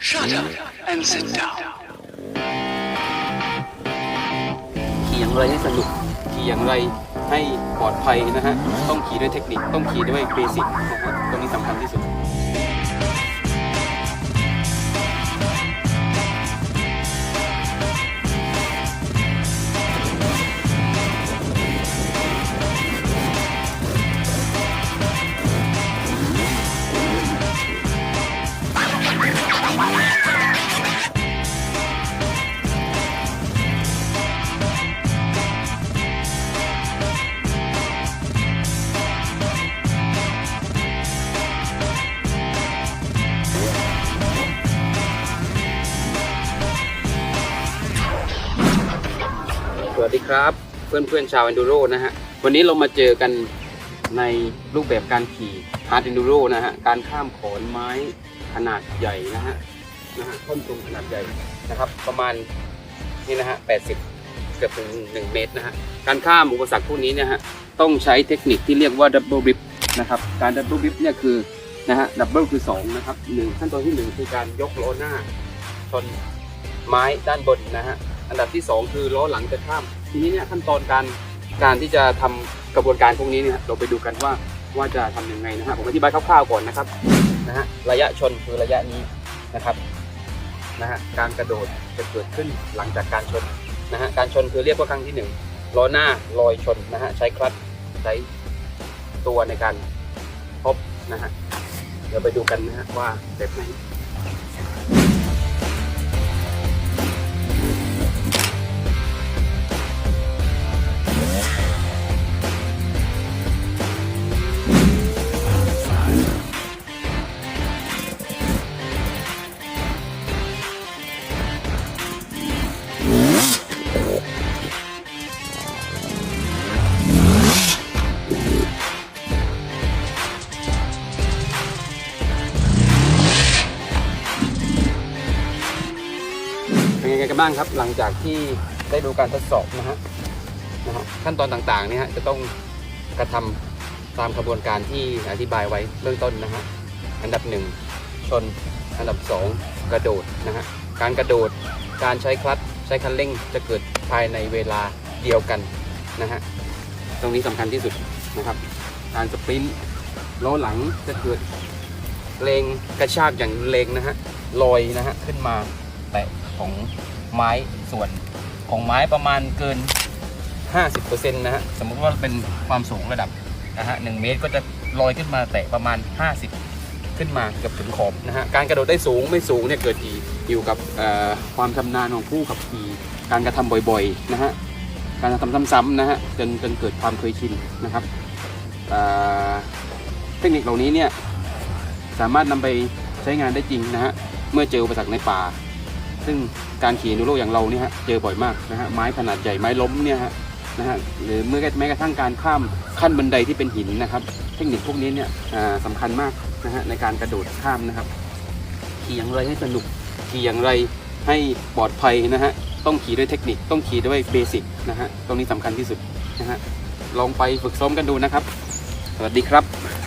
Shut up and sit down. ขี่อย่างไรให้สนุกขี่อย่างไรให้ปลอดภัยนะฮะ ต้องขี่ด้วยเทคนิค ต้องขี่ด้วยเบสิกนะฮะตรงนี้สำคัญที่สุด สวัสดีครับ เพื่อนเพื่อนๆชาว Enduro นะฮะ วันนี้เรามาเจอกันในรูปแบบการขี่ Hard Enduro นะฮะ การข้ามขอนไม้ขนาดใหญ่นะฮะนะฮะท่อนตรงขนาดใหญ่นะครับ ประมาณนี่นะฮะ 80 เกือบถึง 1 เมตรนะฮะ การข้ามอุปสรรคพวกนี้เนี่ยฮะ ต้องใช้เทคนิคที่เรียกว่า Double Grip นะครับ การ Double Grip เนี่ยคือนะฮะ Double คือ 2 นะครับหนึ่งขั้นตอนที่ 1 คือการยกล้อหน้าชนไม้ด้านบนนะฮะอันดับที่ 2 คือล้อหลังจะข้าม ทีนี้เนี่ยขั้นตอนการการที่จะทำกระบวนการพวกนี้เนี่ยเราไปดูกันว่าว่าจะทำยังไงนะฮะผมอธิบายคร่าวๆก่อนนะครับนะฮะระยะชนคือระยะนี้นะครับนะฮะการกระโดดจะเกิดขึ้นหลังจากการชนนะฮะการชนคือเรียกว่าครั้งที่หนึ่งล้อหน้าลอยชนนะฮะใช้คลัตช์ใช้ตัวในการพบนะฮะเดี๋ยวไปดูกันนะฮะว่าแบบไหน กันบ้างครับ หลังจากที่ได้ดูการทดสอบนะฮะนะฮะขั้นตอนต่างๆเนี่ยฮะจะต้องกระทำตามกระบวนการที่อธิบายไว้เบื้องต้นนะฮะอันดับหนึ่งชน อันดับสองกระโดดนะฮะการกระโดดการใช้คลัตช์ใช้คันเร่งจะเกิดภายในเวลาเดียวกันนะฮะตรงนี้สำคัญที่สุดนะครับ การสปรินต์ล้อหลังจะเกิดแรงกระชากอย่างแรงนะฮะลอยนะฮะขึ้นมาแตะ ของไม้ส่วนของไม้ประมาณเกิน 50%นะฮะสมมุติว่าเป็นความสูงระดับนะฮะหเมตรก็จะลอยขึ้นมาแตะประมาณ 50 ขึ้นมาเกือบถึงขอบนะฮะการกระโดดได้สูงไม่สูงเนี่ยเกิดอยู่อยู่กับเอ่อความชำนาญของผู้ขับขี่การกระทำบ่อยๆนะฮะการกระทำซ้ำๆนะฮะจนจนเกิดความเคยชินนะครับเอ่อเทคนิคเหล่านี้เนี่ยสามารถนำไปใช้งานได้จริงนะฮะเมื่อเจออุปสรรคในป่า ซึ่งการขี่นูโรอย่างเราเนี่ยฮะเจอบ่อยมากนะฮะไม้ขนาดใหญ่ไม้ล้มเนี่ยฮะนะฮะหรือเมื่อแม้กระทั่งการข้ามขั้นบันไดที่เป็นหินนะครับ เทคนิคพวกนี้เนี่ยอ่าสำคัญมากนะฮะในการกระโดดข้ามนะครับ ขี่อย่างไรให้สนุกขี่อย่างไรให้ปลอดภัยนะฮะต้องขี่ด้วยเทคนิคต้องขี่ด้วยเบสิกนะฮะตรงนี้สำคัญที่สุดนะฮะลองไปฝึกซ้อมกันดูนะครับ สวัสดีครับ